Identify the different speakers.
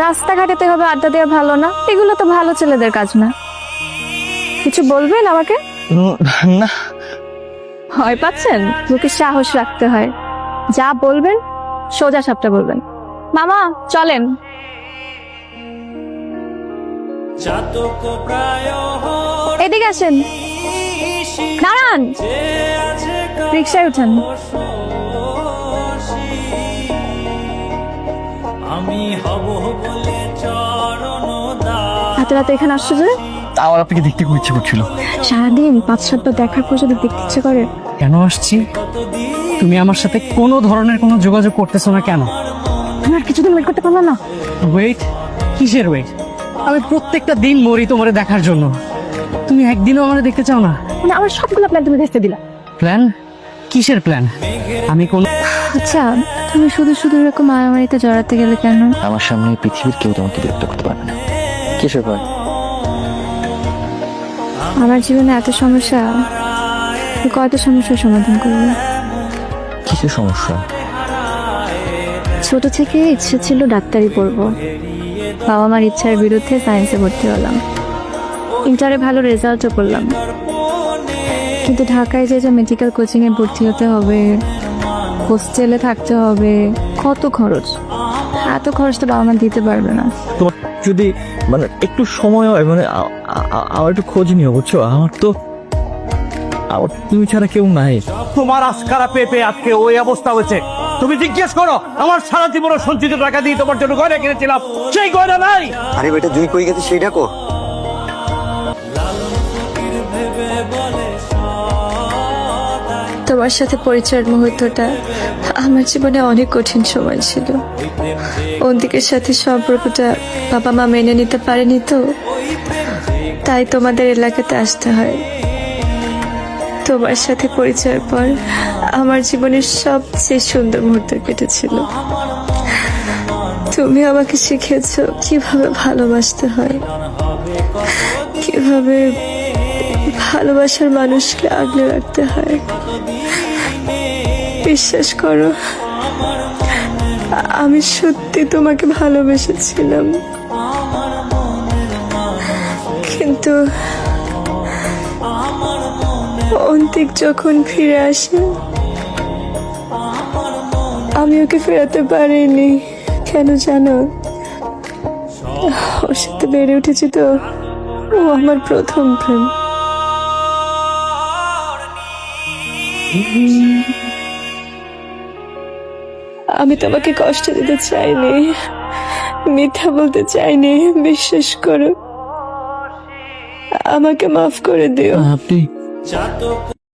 Speaker 1: রাস্তাঘাটে তো এভাবে আড্ডা দেওয়া ভালো না। এগুলো তো ভালো ছেলেদের কাজ না। কিছু বলবেন আমাকে?
Speaker 2: না।
Speaker 1: ভয় পাচ্ছেন? মুখে সাহস রাখতে হয়। যা বলবেন সোজা সাপটা বলবেন। মামা চলেন। এদিকে আসেন। দাঁড়ান। রিক্সায় উঠেন।
Speaker 3: আমি হব বলে চরণ দাস
Speaker 1: রাতে এখানে আসছো যে?
Speaker 2: আমার আপনাকে দেখতে খুব ইচ্ছে করছিল।
Speaker 1: সারাদিন পাঁচ সাতটা দেখার পর যদি দেখতে ইচ্ছে করে।
Speaker 4: কেন আসছি? তুমি আমার সাথে কোনো ধরনের কোনো যোগাযোগ করতেছো না কেন?
Speaker 1: তুমি আর কিছুদিন ওয়েট করতে পারল না।
Speaker 4: ওয়েট কিসের ওয়েট আমি প্রত্যেকটা দিন মরি তোমারে দেখার জন্য। তুমি একদিনও আমার দেখতে চাও না।
Speaker 1: মানে আমার সবগুলো প্ল্যান তুমি দেখতে দিলা।
Speaker 4: প্ল্যান কিসের প্ল্যান আমি কোন
Speaker 1: আচ্ছা তুমি শুধু শুধু এরকম মারামারিতে জড়াতে গেলে কেন?
Speaker 2: আমার সামনে পৃথিবীর কেউ তোমাকে বিরক্ত করতে পারবে না। কিসের ভয়
Speaker 1: আমার জীবনে এত সমস্যা তুমি কয়টা সমস্যার সমাধান করবে?
Speaker 2: কিছু সমস্যা?
Speaker 1: ছোট থেকে ইচ্ছে ছিল ডাক্তারি পড়ব। বাবা মার ইচ্ছার বিরুদ্ধে সায়েন্সে ভর্তি হলাম। ইন্টারে ভালো রেজাল্টও করলাম। কিন্তু ঢাকায় যে যে মেডিকেল কোচিংয়ে ভর্তি হতে হবে হোস্টেলে থাকতে হবে। কত খরচ? এত খরচ তো বাবা মা দিতে পারবে না।
Speaker 2: তোমার যদি মানে একটু সময় হয় মানে আমার একটু খোঁজ নিও বুঝছ? আমার তো আমার তুমি ছাড়া কেউ নাই।
Speaker 5: তোমার আস্কারা পেয়ে পেয়ে আজকে ওই অবস্থা হয়েছে। তুমি জিজ্ঞেস করো আমার সারা জীবনের সঞ্চিত টাকা দিয়ে তোমার জন্য গয়না কিনেছিলাম। সেই গয়না নাই।
Speaker 6: আরে বেটা জুই কই গেছে সেইটা কো?
Speaker 1: তোমার সাথে পরিচয়ের মুহূর্তটা আমার জীবনে অনেক কঠিন সময় ছিল। অন্তিকের সাথে সম্পর্কটা বাবা মা মেনে নিতে পারেনি তো। তাই তোমাদের এলাকাতে আসতে হয়। তোমার সাথে পরিচয়ের পর আমার জীবনের সবচেয়ে সুন্দর মুহূর্ত কেটেছিল। তুমি আমাকে শিখিয়েছো কীভাবে ভালোবাসতে হয়। কীভাবে ভালোবাসার মানুষকে আগলে রাখতে হয়। বিশ্বাস করো, আমি সত্যি তোমাকে ভালোবেসেছিলাম। কিন্তু অন্তিক যখন ফিরে আসে, আমি ওকে ফেরাতে পারিনি। কেন জানো? ওর সাথে বেড়ে উঠেছি তো, ও আমার প্রথম প্রেম। আমি তোমাকে কষ্ট দিতে চাইনি, মিথ্যা বলতে চাইনি, বিশ্বাস করো। আমাকে মাফ করে দিও।
Speaker 2: আপনি